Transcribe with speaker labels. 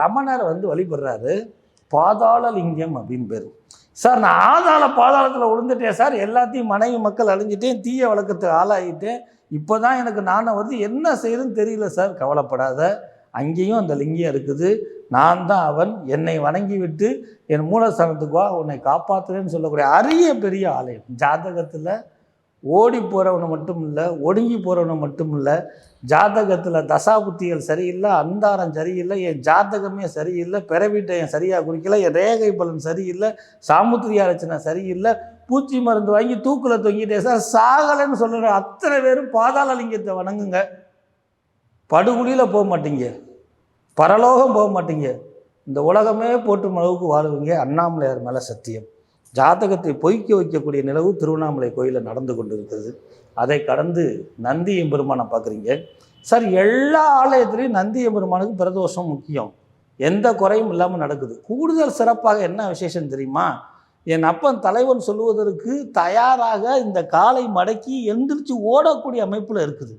Speaker 1: ரமணர் வந்து வழிபடுறாரு பாதாள லிங்கம் அப்படின்னு பேர். சார் நான் ஆதாள பாதாளத்தில் விழுந்துட்டேன் சார். எல்லாத்தையும் மனைவி மக்கள் அழிஞ்சிட்டேன் தீய வழக்கத்துக்கு ஆளாகிட்டேன் இப்போ தான் எனக்கு நானும் வருது. என்ன செய்யறதுன்னு தெரியல சார். கவலைப்படாத. அங்கேயும் அந்த லிங்கம் இருக்குது. நான் தான் அவன். என்னை வணங்கி விட்டு என் மூலஸ்தானத்துக்கு வா. உன்னை காப்பாற்றுறேன்னு சொல்லக்கூடிய அரிய பெரிய ஆலயம். ஜாதகத்தில் ஓடி போகிறவனை மட்டும் இல்லை ஒடுங்கி போகிறவனை மட்டும் இல்லை ஜாதகத்தில் தசாபுத்திகள் சரியில்லை அந்தாரம் சரியில்லை என் ஜாதகமே சரியில்லை பிறவீட்டை என் சரியாக குறிக்கல என் ரேகை பலன் சரியில்லை சாமுத்திரியா ரச்சனை சரியில்லை பூச்சி மருந்து வாங்கி தூக்கில் தொங்கிட்டே சார் சாகலைன்னு சொல்கிற அத்தனை பேரும் பாதாள லிங்கத்தை வணங்குங்க. படுகுழியில் போக மாட்டீங்க. பரலோகம் போக மாட்டீங்க. இந்த உலகமே போட்டு அளவுக்கு வாழுவீங்க. அண்ணாமலையார் மேலே சத்தியம். ஜாதகத்தை பொய்க்க வைக்கக்கூடிய நிலவு திருவண்ணாமலை கோயிலில் நடந்து கொண்டு இருக்கிறது அதை கடந்து நந்தி எம்பெருமானை பார்க்குறீங்க. சார் எல்லா ஆலயத்துலேயும் நந்தி எம்பெருமானுக்கு பிரதோஷம் முக்கியம். எந்த குறையும் இல்லாமல் நடக்குது. கூடுதல் சிறப்பாக என்ன விசேஷம் தெரியுமா? என் அப்பன் தலைவன் சொல்லுவதற்கு தயாராக இந்த காலை மடக்கி எந்திரிச்சு ஓடக்கூடிய அமைப்பில் இருக்குது.